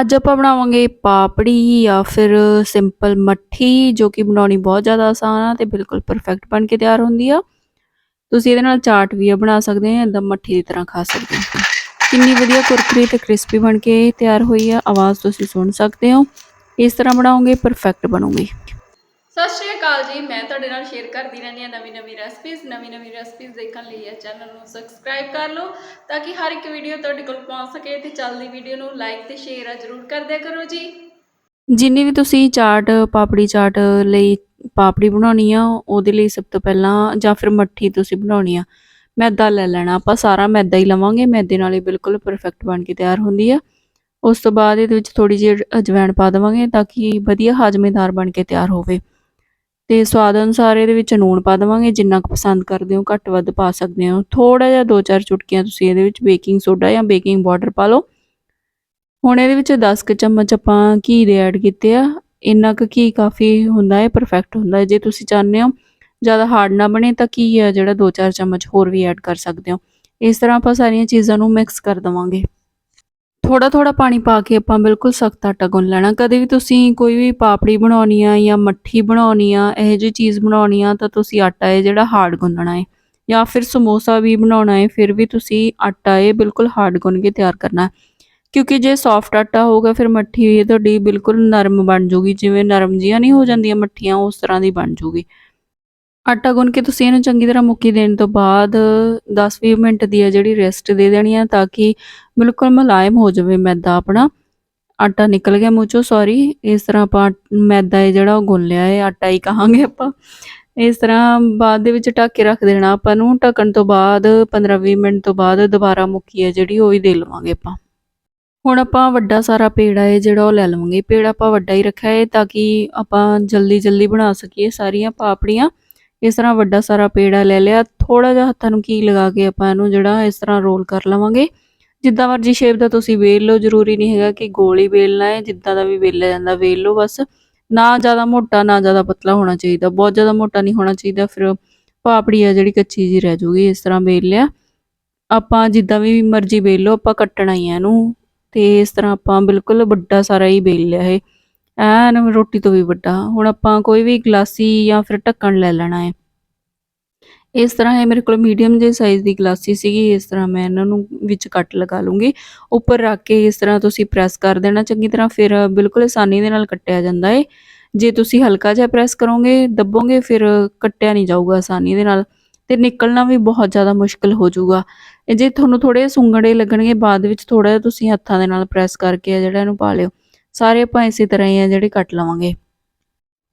ਅੱਜ ਆਪਾਂ ਬਣਾਵਾਂਗੇ ਪਾਪੜੀ ਜਾਂ ਫਿਰ ਸਿੰਪਲ ਮੱਠੀ, ਜੋ ਕਿ ਬਣਾਉਣੀ ਬਹੁਤ ਜ਼ਿਆਦਾ ਆਸਾਨ ਆ ਤੇ ਬਿਲਕੁਲ ਪਰਫੈਕਟ ਬਣ ਕੇ ਤਿਆਰ ਹੁੰਦੀ ਆ। ਤੁਸੀਂ ਇਹਦੇ ਨਾਲ ਚਾਟ ਵੀ ਬਣਾ ਸਕਦੇ ਆ ਇਦਾਂ ਮੱਠੀ ਦੀ ਤਰ੍ਹਾਂ ਖਾ ਸਕਦੇ ਹੋ ਕਿੰਨੀ ਵਧੀਆ ਕੁਰਕਰੀ ਤੇ ਕ੍ਰਿਸਪੀ ਬਣ ਕੇ ਤਿਆਰ ਹੋਈ ਆ, ਆਵਾਜ਼ ਤੁਸੀਂ ਸੁਣ ਸਕਦੇ ਹੋ। ਇਸ ਤਰ੍ਹਾਂ ਬਣਾਓਗੇ ਪਰਫੈਕਟ ਬਣੂਗੀ। ਸਤਿ ਸ਼੍ਰੀ ਅਕਾਲ ਜੀ, ਮੈਂ ਤੁਹਾਡੇ ਨਾਲ ਸ਼ੇਅਰ ਕਰਦੀ ਰਹਿੰਦੀ ਹਾਂ ਨਵੀਂ ਨਵੀਂ ਰੈਸਪੀਜ਼ ਨਵੀਂ ਨਵੀਂ ਰੈਸਪੀਜ਼ ਦੇਖਣ ਲਈ ਇਹ ਚੈਨਲ ਨੂੰ ਸਬਸਕ੍ਰਾਈਬ ਕਰ ਲਓ ਤਾਂ ਕਿ ਹਰ ਇੱਕ ਵੀਡੀਓ ਤੁਹਾਡੇ ਕੋਲ ਪਹੁੰਚ ਸਕੇ ਤੇ ਚੱਲਦੀ ਵੀਡੀਓ ਨੂੰ ਲਾਈਕ ਤੇ ਸ਼ੇਅਰ ਜ਼ਰੂਰ ਕਰ ਕਰੋ ਜੀ। ਜਿੰਨੀ ਵੀ ਤੁਸੀਂ ਚਾਟ, ਪਾਪੜੀ ਚਾਟ ਲਈ ਪਾਪੜੀ ਬਣਾਉਣੀ ਆ, ਉਹਦੇ ਲਈ ਸਭ ਤੋਂ ਪਹਿਲਾਂ ਜਾਂ ਫਿਰ ਮੱਠੀ ਤੁਸੀਂ ਬਣਾਉਣੀ ਆ, ਮੈਦਾ ਲੈ ਲੈਣਾ, ਆਪਾਂ ਸਾਰਾ ਮੈਦਾ ਹੀ ਲਵਾਂਗੇ, ਮੈਦੇ ਨਾਲ ਹੀ ਬਿਲਕੁਲ ਪਰਫੈਕਟ ਬਣ ਕੇ ਤਿਆਰ ਹੁੰਦੀ ਆ। ਉਸ ਤੋਂ ਬਾਅਦ ਇਹਦੇ ਵਿੱਚ ਥੋੜੀ ਜਿਹੀ ਅਜਵਾਇਣ ਪਾ ਦੇਵਾਂਗੇ ਤਾਂ ਕਿ ਵਧੀਆ ਹਾਜ਼ਮੇਦਾਰ ਬਣ ਕੇ ਤਿਆਰ ਹੋਵੇ। ਤੇ ਸਵਾਦ ਅਨੁਸਾਰ ਇਹਦੇ ਵਿੱਚ ਨੂਣ ਪਾ ਦੇਵਾਂਗੇ, ਜਿੰਨਾ ਕੁ ਪਸੰਦ ਕਰਦੇ ਹੋ ਘੱਟ ਵੱਧ ਪਾ ਸਕਦੇ ਹੋ। ਥੋੜਾ ਜਿਹਾ 2-4 ਚੁਟਕੀਆਂ ਤੁਸੀਂ ਇਹਦੇ ਵਿੱਚ ਬੇਕਿੰਗ ਸੋਡਾ ਜਾਂ ਬੇਕਿੰਗ ਪਾਊਡਰ ਪਾ ਲਓ। ਹੁਣ ਇਹਦੇ ਵਿੱਚ 10 ਕੁ ਚਮਚ ਆਪਾਂ ਘੀ ਦੇ ਐਡ ਕੀਤੇ ਆ। ਇੰਨਾ ਕੁ ਘੀ ਕਾਫੀ ਹੁੰਦਾ ਹੈ ਪਰਫੈਕਟ ਹੁੰਦਾ ਹੈ। ਜੇ ਤੁਸੀਂ ਚਾਹੁੰਦੇ ਹੋ ਜ਼ਿਆਦਾ ਹਾਰਡ ਨਾ ਬਣੇ ਤਾਂ ਘੀ ਆ ਜਿਹੜਾ 2-4 ਚਮਚ ਹੋਰ ਵੀ ਐਡ ਕਰ ਸਕਦੇ ਹੋ। ਇਸ ਤਰ੍ਹਾਂ ਆਪਾਂ ਸਾਰੀਆਂ ਚੀਜ਼ਾਂ ਨੂੰ ਮਿਕਸ ਕਰ ਦਵਾਂਗੇ। ਥੋੜਾ ਥੋੜਾ ਪਾਣੀ ਪਾ ਕੇ ਆਪਾਂ ਬਿਲਕੁਲ ਸਖਤ ਆਟਾ ਗੁੰਨ ਲੈਣਾ। ਕਦੇ ਵੀ ਤੁਸੀਂ ਕੋਈ ਵੀ ਪਾਪੜੀ ਬਣਾਉਣੀ ਆ ਜਾਂ ਮੱਠੀ ਬਣਾਉਣੀ ਆ, ਇਹੋ ਜਿਹੀ ਚੀਜ਼ ਬਣਾਉਣੀ ਆ ਤਾਂ ਤੁਸੀਂ ਆਟਾ ਹੈ ਜਿਹੜਾ ਹਾਰਡ ਗੁੰਨਣਾ ਹੈ ਜਾਂ ਫਿਰ ਸਮੋਸਾ ਵੀ ਬਣਾਉਣਾ ਹੈ ਫਿਰ ਵੀ ਤੁਸੀਂ ਆਟਾ ਇਹ ਬਿਲਕੁਲ ਹਾਰਡ ਗੁੰਨ ਕੇ ਤਿਆਰ ਕਰਨਾ ਕਿਉਂਕਿ ਜੇ ਸੌਫਟ ਆਟਾ ਹੋਊਗਾ, ਫਿਰ ਮੱਠੀ ਇਹ ਤੁਹਾਡੀ ਬਿਲਕੁਲ ਨਰਮ ਬਣ ਜੂਗੀ। ਜਿਵੇਂ ਨਰਮ ਜੀਆਂ ਨਹੀਂ ਹੋ ਜਾਂਦੀਆਂ ਮੱਠੀਆਂ, ਉਸ ਤਰ੍ਹਾਂ ਦੀ ਬਣ ਜੂਗੀ। ਆਟਾ ਗੁੰਨ ਕੇ ਤੁਸੀਂ ਇਹਨੂੰ ਚੰਗੀ ਤਰ੍ਹਾਂ ਮੁੱਕੀ ਦੇਣ ਤੋਂ ਬਾਅਦ 10-20 ਮਿੰਟ ਦੀ ਹੈ ਜਿਹੜੀ ਰੈਸਟ ਦੇ ਦੇਣੀ ਆ ਤਾਂ ਕਿ ਬਿਲਕੁਲ ਮੁਲਾਇਮ ਹੋ ਜਾਵੇ ਮੈਦਾ ਆਪਣਾ। ਆਟਾ ਨਿਕਲ ਗਿਆ ਮੂੰਹ ਚੋਂ ਸੌਰੀ ਇਸ ਤਰ੍ਹਾਂ ਆਪਾਂ ਮੈਦਾ ਹੈ ਜਿਹੜਾ ਉਹ ਗੁੰਨ ਲਿਆ ਹੈ ਆਟਾ ਹੀ ਕਹਾਂਗੇ ਆਪਾਂ। ਇਸ ਤਰ੍ਹਾਂ ਬਾਅਦ ਦੇ ਵਿੱਚ ਢੱਕ ਕੇ ਰੱਖ ਦੇਣਾ ਆਪਾਂ ਨੂੰ, ਢੱਕਣ ਤੋਂ ਬਾਅਦ 15-20 ਮਿੰਟ ਤੋਂ ਬਾਅਦ ਦੁਬਾਰਾ ਮੁੱਕੀ ਹੈ ਜਿਹੜੀ, ਉਹ ਹੀ ਦੇ ਲਵਾਂਗੇ ਆਪਾਂ। ਹੁਣ ਆਪਾਂ ਵੱਡਾ ਸਾਰਾ ਪੇੜਾ ਹੈ ਜਿਹੜਾ ਉਹ ਲੈ ਲਵਾਂਗੇ। ਪੇੜਾ ਆਪਾਂ ਵੱਡਾ ਹੀ ਰੱਖਿਆ ਹੈ ਤਾਂ ਕਿ ਆਪਾਂ ਜਲਦੀ ਜਲਦੀ ਬਣਾ ਸਕੀਏ ਸਾਰੀਆਂ ਪਾਪੜੀਆਂ। ਇਸ ਤਰ੍ਹਾਂ ਵੱਡਾ ਸਾਰਾ ਪੇੜਾ ਲੈ ਲਿਆ ਥੋੜਾ ਜਿਹਾ ਹੱਥਾਂ ਨੂੰ ਕੀ ਲਗਾ ਕੇ ਆਪਾਂ ਇਹਨੂੰ ਜਿਹੜਾ ਇਸ ਤਰ੍ਹਾਂ ਰੋਲ ਕਰ ਲਵਾਂਗੇ। ਜਿੱਦਾਂ ਮਰਜ਼ੀ ਸ਼ੇਪ ਦਾ ਤੁਸੀਂ ਵੇਲ ਲਓ, ਜ਼ਰੂਰੀ ਨਹੀਂ ਹੈਗਾ ਕਿ ਗੋਲ ਹੀ ਵੇਲਣਾ ਹੈ, ਜਿੱਦਾਂ ਦਾ ਵੀ ਵੇਲਿਆ ਜਾਂਦਾ ਵੇਲ ਲਓ ਬਸ। ਨਾ ਜ਼ਿਆਦਾ ਮੋਟਾ, ਨਾ ਜ਼ਿਆਦਾ ਪਤਲਾ ਹੋਣਾ ਚਾਹੀਦਾ, ਬਹੁਤ ਜ਼ਿਆਦਾ ਮੋਟਾ ਨਹੀਂ ਹੋਣਾ ਚਾਹੀਦਾ, ਫਿਰ ਪਾਪੜੀ ਆ ਜਿਹੜੀ ਕੱਚੀ ਜੀ ਰਹਿ ਜੂਗੀ, ਇਸ ਤਰ੍ਹਾਂ ਵੇਲ ਲਿਆ। ਆਪਾਂ ਜਿੱਦਾਂ ਵੀ ਮਰਜ਼ੀ ਵੇਲ ਲਓ, ਆਪਾਂ ਕੱਟਣਾ ਹੀ ਹੈ ਇਹਨੂੰ, ਤੇ ਇਸ ਤਰ੍ਹਾਂ ਆਪਾਂ ਬਿਲਕੁਲ ਵੱਡਾ ਸਾਰਾ ਹੀ ਵੇਲ ਲਿਆ ਹੈ ਐਨ ਰੋਟੀ ਤੋਂ ਵੀ ਵੱਡਾ। ਹੁਣ ਆਪਾਂ ਕੋਈ ਵੀ ਗਲਾਸੀ ਜਾਂ ਫਿਰ ਢੱਕਣ ਲੈ ਲੈਣਾ ਹੈ। ਇਸ ਤਰ੍ਹਾਂ ਇਹ ਮੇਰੇ ਕੋਲ ਮੀਡੀਅਮ ਜਿਹੇ ਸਾਈਜ਼ ਦੀ ਗਲਾਸੀ ਸੀਗੀ, ਇਸ ਤਰ੍ਹਾਂ ਮੈਂ ਇਹਨਾਂ ਨੂੰ ਵਿੱਚ ਕੱਟ ਲਗਾ ਲੂੰਗੀ। ਉੱਪਰ ਰੱਖ ਕੇ ਇਸ ਤਰ੍ਹਾਂ ਤੁਸੀਂ ਪ੍ਰੈਸ ਕਰ ਦੇਣਾ, ਚੰਗੀ ਤਰ੍ਹਾਂ ਫਿਰ ਬਿਲਕੁਲ ਆਸਾਨੀ ਦੇ ਨਾਲ ਕੱਟਿਆ ਜਾਂਦਾ ਹੈ ਜੇ ਤੁਸੀਂ ਹਲਕਾ ਜਿਹਾ ਪ੍ਰੈਸ ਕਰੋਗੇ, ਦੱਬੋਗੇ, ਫਿਰ ਕੱਟਿਆ ਨਹੀਂ ਜਾਊਗਾ ਆਸਾਨੀ ਦੇ ਨਾਲ ਤੇ ਨਿਕਲਣਾ ਵੀ ਬਹੁਤ ਜ਼ਿਆਦਾ ਮੁਸ਼ਕਲ ਹੋ ਜਾਊਗਾ। ਜੇ ਤੁਹਾਨੂੰ ਥੋੜੇ ਸੁੰਗੜੇ ਲੱਗਣਗੇ, ਬਾਅਦ ਵਿੱਚ ਥੋੜਾ ਜਿਹਾ ਤੁਸੀਂ ਹੱਥਾਂ ਦੇ ਨਾਲ ਪ੍ਰੈਸ ਕਰਕੇ ਜਿਹੜਾ ਇਹਨੂੰ ਪਾ ਲਿਓ। ਸਾਰੇ ਆਪਾਂ ਇਸੇ ਤਰ੍ਹਾਂ ਹੀ ਆ ਜਿਹੜੇ ਕੱਟ ਲਵਾਂਗੇ।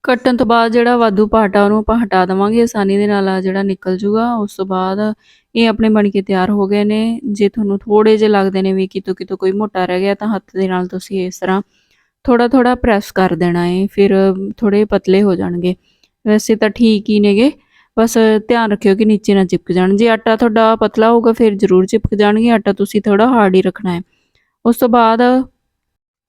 ਕੱਟਣ ਤੋਂ ਬਾਅਦ ਜਿਹੜਾ ਵਾਧੂ ਪਾਟਾ ਉਹਨੂੰ ਆਪਾਂ ਹਟਾ ਦੇਵਾਂਗੇ। ਆਸਾਨੀ ਦੇ ਨਾਲ ਆ ਜਿਹੜਾ ਨਿਕਲ ਜੂਗਾ, ਉਸ ਤੋਂ ਬਾਅਦ ਇਹ ਆਪਣੇ ਬਣ ਕੇ ਤਿਆਰ ਹੋ ਗਏ ਨੇ। ਜੇ ਤੁਹਾਨੂੰ ਥੋੜੇ ਜਿਹੇ ਲੱਗਦੇ ਨੇ ਵੀ ਕਿਤੋਂ ਕਿਤੋਂ ਕੋਈ ਮੋਟਾ ਰਹਿ ਗਿਆ, ਤਾਂ ਹੱਥ ਦੇ ਨਾਲ ਤੁਸੀਂ ਇਸ ਤਰ੍ਹਾਂ ਥੋੜਾ ਥੋੜਾ ਪ੍ਰੈਸ ਕਰ ਦੇਣਾ ਹੈ ਫਿਰ ਥੋੜੇ ਪਤਲੇ ਹੋ ਜਾਣਗੇ। ਵੈਸੇ ਤਾਂ ਠੀਕ ਹੀ ਨੇਗੇ, ਬਸ ਧਿਆਨ ਰੱਖਿਓ ਕਿ ਨੀਚੇ ਨਾ ਚਿਪਕ ਜਾਣ। ਜੇ ਆਟਾ ਤੁਹਾਡਾ ਪਤਲਾ ਹੋਊਗਾ, ਫਿਰ ਜ਼ਰੂਰ ਚਿਪਕ ਜਾਣਗੇ। ਆਟਾ ਤੁਸੀਂ ਥੋੜਾ ਹਾਰਡ ਹੀ ਰੱਖਣਾ ਹੈ ਉਸ ਤੋਂ ਬਾਅਦ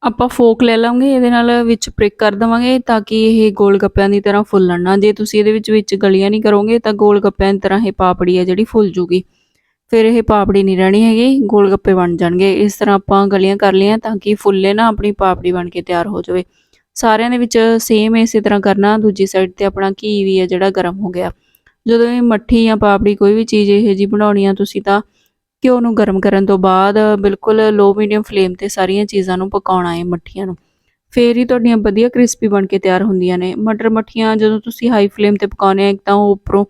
ਆਪਾਂ ਫੋਕ ਲੈ ਲਾਂਗੇ, ਇਹਦੇ ਨਾਲ ਵਿੱਚ ਪ੍ਰਿਕ ਕਰ ਦਵਾਂਗੇ ਤਾਂ ਕਿ ਇਹ ਗੋਲ ਗੱਪਿਆਂ ਦੀ ਤਰ੍ਹਾਂ ਫੁੱਲਣ ਨਾ। ਜੇ ਤੁਸੀਂ ਇਹਦੇ ਵਿੱਚ ਵਿੱਚ ਗਲੀਆਂ ਨਹੀਂ ਕਰੋਗੇ ਤਾਂ ਗੋਲ ਗੱਪਿਆਂ ਦੀ ਤਰ੍ਹਾਂ ਇਹ ਪਾਪੜੀ ਹੈ ਜਿਹੜੀ ਫੁੱਲ ਜੂਗੀ। ਫਿਰ ਇਹ ਪਾਪੜੀ ਨਹੀਂ ਰਹਿਣੀ ਹੈਗੀ ਗੋਲ ਗੱਪੇ ਬਣ ਜਾਣਗੇ। ਇਸ ਤਰ੍ਹਾਂ ਆਪਾਂ ਗਲੀਆਂ ਕਰ ਲਈਆਂ ਤਾਂ ਕਿ ਫੁੱਲੇ ਨਾ ਆਪਣੀ ਪਾਪੜੀ ਬਣ ਕੇ ਤਿਆਰ ਹੋ ਜਾਵੇ। ਸਾਰਿਆਂ ਦੇ ਵਿੱਚ ਸੇਮ ਇਸੇ ਤਰ੍ਹਾਂ ਕਰਨਾ, ਦੂਜੀ ਸਾਈਡ ਤੇ ਆਪਣਾ ਘੀ ਵੀ ਹੈ ਜਿਹੜਾ ਗਰਮ ਹੋ ਗਿਆ। ਜਦੋਂ ਇਹ ਮੱਠੀ ਜਾਂ ਪਾਪੜੀ ਕੋਈ ਵੀ ਚੀਜ਼ ਇਹੋ ਜੀ ਬਣਾਉਣੀ ਆ ਤੁਸੀਂ ਤਾਂ ਘਿਓ ਨੂੰ ਗਰਮ ਕਰਨ ਤੋਂ ਬਾਅਦ ਬਿਲਕੁਲ ਲੋ ਮੀਡੀਅਮ ਫਲੇਮ ਤੇ ਸਾਰੀਆਂ ਚੀਜ਼ਾਂ ਨੂੰ ਪਕਾਉਣਾ ਹੈ ਮੱਠੀਆਂ ਨੂੰ। ਫੇਰ ਹੀ ਤੁਹਾਡੀਆਂ ਵਧੀਆ ਕ੍ਰਿਸਪੀ ਬਣ ਕੇ ਤਿਆਰ ਹੁੰਦੀਆਂ ਨੇ। ਮਟਰ ਮੱਠੀਆਂ ਜਦੋਂ ਤੁਸੀਂ ਹਾਈ ਫਲੇਮ ਤੇ ਪਕਾਉਣੇ ਆ ਇੱਕ ਤਾਂ ਉਹ ਉੱਪਰੋਂ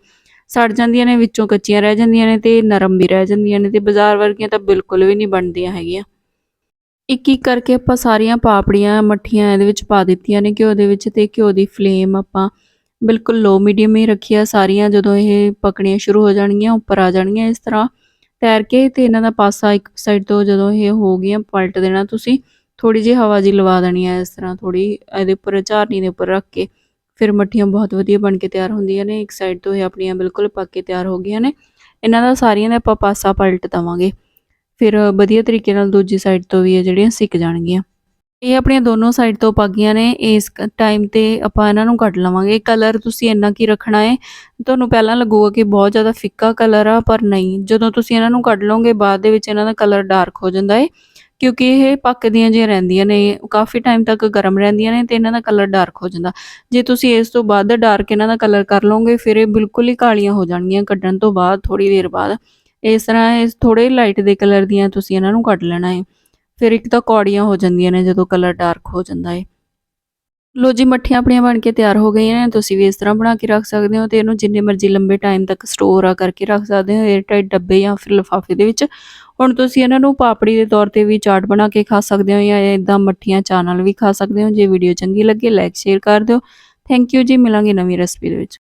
ਸੜ ਜਾਂਦੀਆਂ ਨੇ, ਵਿੱਚੋਂ ਕੱਚੀਆਂ ਰਹਿ ਜਾਂਦੀਆਂ ਨੇ ਤੇ ਨਰਮ ਵੀ ਰਹਿ ਜਾਂਦੀਆਂ ਨੇ ਤੇ ਬਾਜ਼ਾਰ ਵਰਗੀਆਂ ਤਾਂ ਬਿਲਕੁਲ ਵੀ ਨਹੀਂ ਬਣਦੀਆਂ ਹੈਗੀਆਂ। ਇੱਕ ਇੱਕ ਕਰਕੇ ਆਪਾਂ ਸਾਰੀਆਂ ਪਾਪੜੀਆਂ, ਮੱਠੀਆਂ ਇਹਦੇ ਵਿੱਚ ਪਾ ਦਿੱਤੀਆਂ ਨੇ ਘਿਓ ਦੇ ਵਿੱਚ ਤੇ ਘਿਓ ਦੀ ਫਲੇਮ ਆਪਾਂ ਬਿਲਕੁਲ ਲੋ ਮੀਡੀਅਮ ਹੀ ਰੱਖਿਆ ਸਾਰੀਆਂ ਜਦੋਂ ਇਹ ਪਕਣੀਆਂ ਸ਼ੁਰੂ ਹੋ ਜਾਣਗੀਆਂ, ਉੱਪਰ ਆ ਜਾਣਗੀਆਂ ਇਸ ਤਰ੍ਹਾਂ। ਤੈਰ ਕੇ ਤੇ ਇਹਨਾਂ ਦਾ ਪਾਸਾ ਇੱਕ ਸਾਈਡ ਤੋਂ ਜਦੋਂ ਇਹ ਹੋ ਗਈਆਂ, ਪਲਟ ਦੇਣਾ ਤੁਸੀਂ ਥੋੜੀ ਜਿਹੀ ਹਵਾ ਜੀ ਲਵਾ ਦੇਣੀ ਹੈ ਇਸ ਤਰ੍ਹਾਂ ਥੋੜੀ ਇਹਦੇ ਉੱਪਰ ਝਾਰਨੀ ਦੇ ਉੱਪਰ ਰੱਖ ਕੇ, ਫਿਰ ਮੱਠੀਆਂ ਬਹੁਤ ਵਧੀਆ ਬਣ ਕੇ ਤਿਆਰ ਹੁੰਦੀਆਂ ਨੇ, ਇੱਕ ਸਾਈਡ ਤੋਂ ਇਹ ਆਪਣੀਆਂ ਬਿਲਕੁਲ ਪੱਕ ਕੇ ਤਿਆਰ ਹੋ ਗਈਆਂ ਨੇ, ਇਹਨਾਂ ਦਾ ਸਾਰੀਆਂ ਦਾ ਆਪਾਂ ਪਾਸਾ ਪਲਟ ਦਵਾਂਗੇ, ਫਿਰ ਵਧੀਆ ਤਰੀਕੇ ਨਾਲ ਦੂਜੀ ਸਾਈਡ ਤੋਂ ਵੀ ਇਹ ਜਿਹੜੀਆਂ ਸਿੱਕ ਜਾਣਗੀਆਂ। ਇਹ ਆਪਣੀਆਂ ਦੋਨੋਂ ਸਾਈਡ ਤੋਂ ਪੱਕ ਨੇ, ਇਸ ਟਾਈਮ ਤੇ ਆਪਾਂ ਇਹਨਾਂ ਨੂੰ ਕੱਢ ਲਵਾਂਗੇ। ਕਲਰ ਤੁਸੀਂ ਇੰਨਾ ਕੀ ਰੱਖਣਾ ਹੈ ਤੁਹਾਨੂੰ ਪਹਿਲਾਂ ਲੱਗੂਗਾ ਕਿ ਬਹੁਤ ਜ਼ਿਆਦਾ ਫਿੱਕਾ ਕਲਰ ਆ, ਪਰ ਨਹੀਂ। ਜਦੋਂ ਤੁਸੀਂ ਇਹਨਾਂ ਨੂੰ ਕੱਢ ਲਓਗੇ, ਬਾਅਦ ਦੇ ਵਿੱਚ ਇਹਨਾਂ ਦਾ ਕਲਰ ਡਾਰਕ ਹੋ ਜਾਂਦਾ ਹੈ ਕਿਉਂਕਿ ਇਹ ਪੱਕਦੀਆਂ ਜਿਹੀਆਂ ਰਹਿੰਦੀਆਂ ਨੇ। ਕਾਫੀ ਟਾਈਮ ਤੱਕ ਗਰਮ ਰਹਿੰਦੀਆਂ ਨੇ ਤੇ ਇਹਨਾਂ ਦਾ ਕਲਰ ਡਾਰਕ ਹੋ ਜਾਂਦਾ। ਜੇ ਤੁਸੀਂ ਇਸ ਤੋਂ ਵੱਧ ਡਾਰਕ ਇਹਨਾਂ ਦਾ ਕਲਰ ਕਰ ਲਓਗੇ, ਫਿਰ ਇਹ ਬਿਲਕੁਲ ਹੀ ਕਾਲੀਆਂ ਹੋ ਜਾਣਗੀਆਂ ਕੱਢਣ ਤੋਂ ਬਾਅਦ ਥੋੜੀ ਦੇਰ ਬਾਅਦ। ਇਸ ਤਰ੍ਹਾਂ ਇਸ ਥੋੜੇ ਲਾਈਟ ਦੇ ਕਲਰ ਦੀਆਂ ਤੁਸੀਂ ਇਹਨਾਂ ਨੂੰ ਕੱਢ ਲੈਣਾ ਹੈ ਫਿਰ ਇੱਕ ਤਾਂ ਕੌੜੀਆਂ ਹੋ ਜਾਂਦੀਆਂ ਨੇ ਜਦੋਂ ਕਲਰ ਡਾਰਕ ਹੋ ਜਾਂਦਾ ਹੈ ਲੋ ਜੀ, ਮੱਠੀਆਂ ਆਪਣੀਆਂ ਬਣ ਕੇ ਤਿਆਰ ਹੋ ਗਈਆਂ ਨੇ, ਤੁਸੀਂ ਵੀ ਇਸ ਤਰ੍ਹਾਂ ਬਣਾ ਕੇ ਰੱਖ ਸਕਦੇ ਹੋ ਤੇ ਇਹਨੂੰ ਜਿੰਨੇ ਮਰਜ਼ੀ ਲੰਬੇ ਟਾਈਮ ਤੱਕ ਸਟੋਰ ਆ ਕਰਕੇ ਰੱਖ ਸਕਦੇ ਹੋ 에ਅਰਟਾਈਟ ਡੱਬੇ ਜਾਂ ਫਿਰ ਲਿਫਾਫੇ ਦੇ ਵਿੱਚ। ਹੁਣ ਤੁਸੀਂ ਇਹਨਾਂ ਨੂੰ ਪਾਪੜੀ ਦੇ ਤੌਰ ਤੇ ਵੀ ਚਾਟ ਬਣਾ ਕੇ ਖਾ ਸਕਦੇ ਹੋ ਜਾਂ ਇਦਾਂ ਮੱਠੀਆਂ ਚਾਹ ਨਾਲ ਵੀ ਖਾ ਸਕਦੇ ਹੋ। ਜੇ ਵੀਡੀਓ ਚੰਗੀ ਲੱਗੇ ਲਾਈਕ ਸ਼ੇਅਰ ਕਰ ਦਿਓ। ਥੈਂਕ ਯੂ ਜੀ, ਮਿਲਾਂਗੇ ਨਵੀਂ ਰੈਸਪੀ ਦੇ ਵਿੱਚ।